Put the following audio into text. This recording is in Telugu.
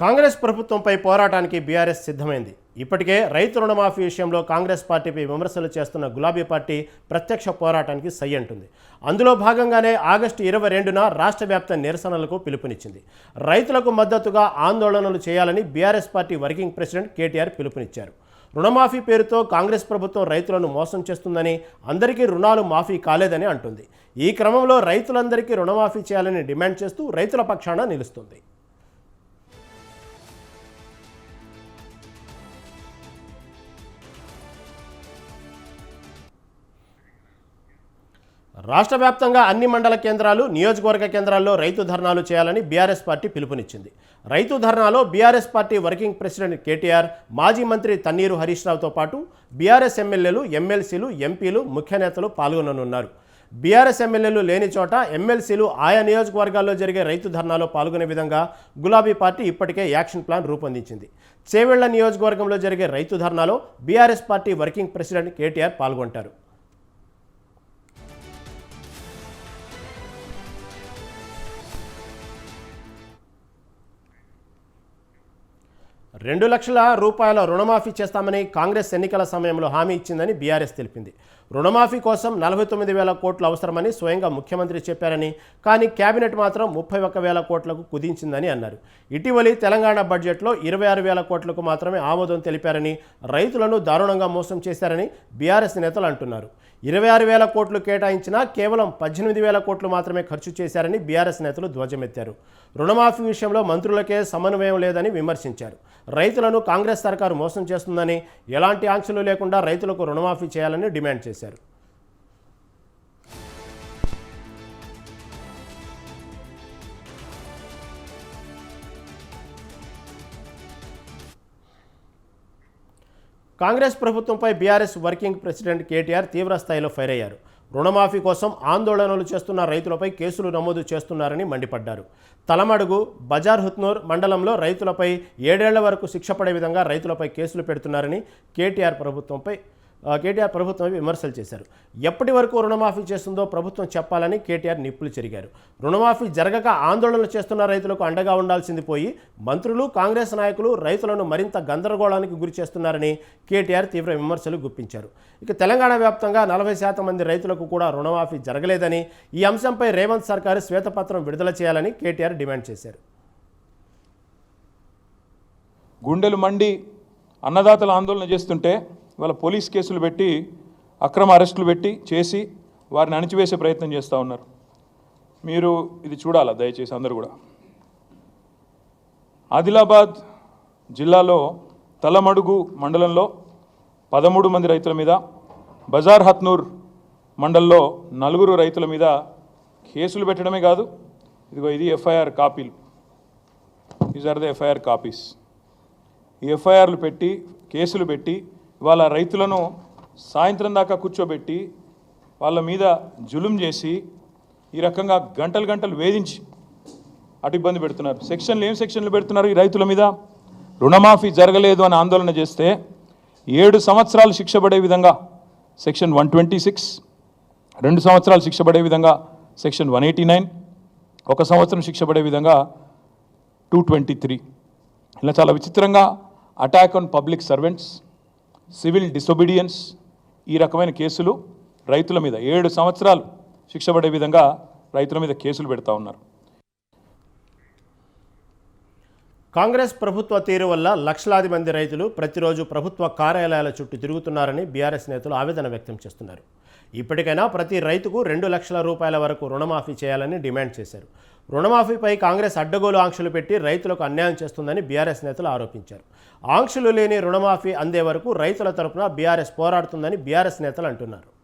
కాంగ్రెస్ ప్రభుత్వంపై పోరాటానికి బీఆర్ఎస్ సిద్ధమైంది. ఇప్పటికే రైతు రుణమాఫీ విషయంలో కాంగ్రెస్ పార్టీపై విమర్శలు చేస్తున్న గులాబీ పార్టీ ప్రత్యక్ష పోరాటానికి సై అంటుంది. అందులో భాగంగానే ఆగస్టు ఇరవై రెండున రాష్ట్ర వ్యాప్త నిరసనలకు పిలుపునిచ్చింది. రైతులకు మద్దతుగా ఆందోళనలు చేయాలని BRS party working president KTR పిలుపునిచ్చారు. రుణమాఫీ పేరుతో కాంగ్రెస్ ప్రభుత్వం రైతులను మోసం చేస్తుందని అందరికీ రుణాలు మాఫీ కాలేదని అంటుంది. ఈ క్రమంలో రైతులందరికీ రుణమాఫీ చేయాలని డిమాండ్ చేస్తూ రైతుల పక్షాన నిలుస్తుంది. రాష్ట్ర వ్యాప్తంగా అన్ని మండల కేంద్రాలు నియోజకవర్గ కేంద్రాల్లో రైతు ధర్నాలు చేయాలని బీఆర్ఎస్ పార్టీ పిలుపునిచ్చింది. రైతు ధర్నాలో BRS party working president KTR మాజీ మంత్రి తన్నీరు హరీష్ రావుతో పాటు బీఆర్ఎస్ ఎమ్మెల్యేలు ఎమ్మెల్సీలు ఎంపీలు ముఖ్య నేతలు పాల్గొననున్నారు. బీఆర్ఎస్ ఎమ్మెల్యేలు లేని చోట ఎమ్మెల్సీలు ఆయా నియోజకవర్గాల్లో జరిగే రైతు ధర్నాలో పాల్గొనే విధంగా గులాబీ పార్టీ ఇప్పటికే యాక్షన్ ప్లాన్ రూపొందించింది. చేవెళ్ళ నియోజకవర్గంలో జరిగే రైతు ధర్నాలో BRS party working president KTR పాల్గొంటారు. రెండు లక్షల రూపాయల రుణమాఫీ చేస్తామని కాంగ్రెస్ ఎన్నికల సమయంలో హామీ ఇచ్చిందని బీఆర్ఎస్ తెలిపింది. రుణమాఫీ కోసం నలభై తొమ్మిది వేల కోట్లు అవసరమని స్వయంగా ముఖ్యమంత్రి చెప్పారని కానీ కేబినెట్ మాత్రం ముప్పై ఒక్క వేల కోట్లకు కుదించిందని అన్నారు. ఇటీవలి తెలంగాణ బడ్జెట్లో ఇరవై ఆరు వేల కోట్లకు మాత్రమే ఆమోదం తెలిపారని రైతులను దారుణంగా మోసం చేశారని బీఆర్ఎస్ నేతలు అంటున్నారు. ఇరవై ఆరు వేల కోట్లు కేటాయించినా కేవలం పద్దెనిమిది వేల కోట్లు మాత్రమే ఖర్చు చేశారని బీఆర్ఎస్ నేతలు ధ్వజమెత్తారు. రుణమాఫీ విషయంలో మంత్రులకే సమన్వయం లేదని విమర్శించారు. రైతులను కాంగ్రెస్ సర్కారు మోసం చేస్తుందని ఎలాంటి ఆంక్షలు లేకుండా రైతులకు రుణమాఫీ చేయాలని డిమాండ్ చేశారు. కాంగ్రెస్ ప్రభుత్వంపై బీఆర్ఎస్ వర్కింగ్ ప్రెసిడెంట్ కేటీఆర్ తీవ్రస్థాయిలో ఫైర్ అయ్యారు. రుణమాఫీ కోసం ఆందోళనలు చేస్తున్న రైతులపై కేసులు నమోదు చేస్తున్నారని మండిపడ్డారు. తలమడుగు బజార్ హుత్నూర్ మండలంలో రైతులపై ఏడేళ్ళ వరకు శిక్ష పడే విధంగా రైతులపై కేసులు పెడుతున్నారని కేటీఆర్ ప్రభుత్వంపై కేటీఆర్ ప్రభుత్వంపై విమర్శలు చేశారు. ఎప్పటి వరకు రుణమాఫీ చేస్తుందో ప్రభుత్వం చెప్పాలని కేటీఆర్ నిప్పులు చెరిగారు. రుణమాఫీ జరగక ఆందోళనలు చేస్తున్న రైతులకు అండగా ఉండాల్సింది పోయి మంత్రులు కాంగ్రెస్ నాయకులు రైతులను మరింత గందరగోళానికి గురి చేస్తున్నారని కేటీఆర్ తీవ్ర విమర్శలు గుప్పించారు. ఇక తెలంగాణ వ్యాప్తంగా నలభై శాతం మంది రైతులకు కూడా రుణమాఫీ జరగలేదని ఈ అంశంపై రేవంత్ సర్కారు శ్వేతపత్రం విడుదల చేయాలని కేటీఆర్ డిమాండ్ చేశారు. గుండెలు మండి అన్నదాతలు ఆందోళన చేస్తుంటే ఇవాళ పోలీస్ కేసులు పెట్టి అక్రమ అరెస్టులు పెట్టి చేసి వారిని అణిచివేసే ప్రయత్నం చేస్తూ ఉన్నారు. మీరు ఇది చూడాలా దయచేసి అందరూ కూడా? ఆదిలాబాద్ జిల్లాలో తలమడుగు మండలంలో పదమూడు మంది రైతుల మీద బజార్ హత్నూర్ మండల్లో నలుగురు రైతుల మీద కేసులు పెట్టడమే కాదు ఇదిగో ఇది ఎఫ్ఐఆర్ కాపీలు. These are the FIR copies. ఈ ఎఫ్ఐఆర్లు పెట్టి కేసులు పెట్టి వాళ్ళ రైతులను సాయంత్రం దాకా కూర్చోబెట్టి వాళ్ళ మీద జులుం చేసి ఈ రకంగా గంటలు గంటలు వేధించి అటు ఇబ్బంది పెడుతున్నారు. సెక్షన్లు ఏం సెక్షన్లు పెడుతున్నారు ఈ రైతుల మీద? రుణమాఫీ జరగలేదు అని ఆందోళన చేస్తే ఏడు సంవత్సరాలు శిక్ష పడే విధంగా సెక్షన్ వన్ ట్వంటీ సిక్స్ రెండు సంవత్సరాలు శిక్ష పడే విధంగా సెక్షన్ వన్ ఎయిటీ నైన్ ఒక సంవత్సరం శిక్ష పడే విధంగా టూ ట్వంటీ త్రీ. ఇలా చాలా విచిత్రంగా attack on public servants civil disobedience ఈ రకమైన కేసులు రైతుల మీద ఏడు సంవత్సరాలు శిక్ష పడే విధంగా రైతుల మీద కేసులు పెడతా ఉన్నారు. కాంగ్రెస్ ప్రభుత్వ తీరు వల్ల లక్షలాది మంది రైతులు ప్రతిరోజు ప్రభుత్వ కార్యాలయాల చుట్టూ తిరుగుతున్నారని బీఆర్ఎస్ నేతలు ఆవేదన వ్యక్తం చేస్తున్నారు. ఇప్పటికైనా ప్రతి రైతుకు రెండు లక్షల రూపాయల వరకు రుణమాఫీ చేయాలని డిమాండ్ చేశారు. రుణమాఫీపై కాంగ్రెస్ అడ్డగోలు ఆంక్షలు పెట్టి రైతులకు అన్యాయం చేస్తుందని బీఆర్ఎస్ నేతలు ఆరోపించారు. ఆంక్షలు లేని రుణమాఫీ అందే వరకు రైతుల తరపున బీఆర్ఎస్ పోరాడుతుందని బీఆర్ఎస్ నేతలు అంటున్నారు.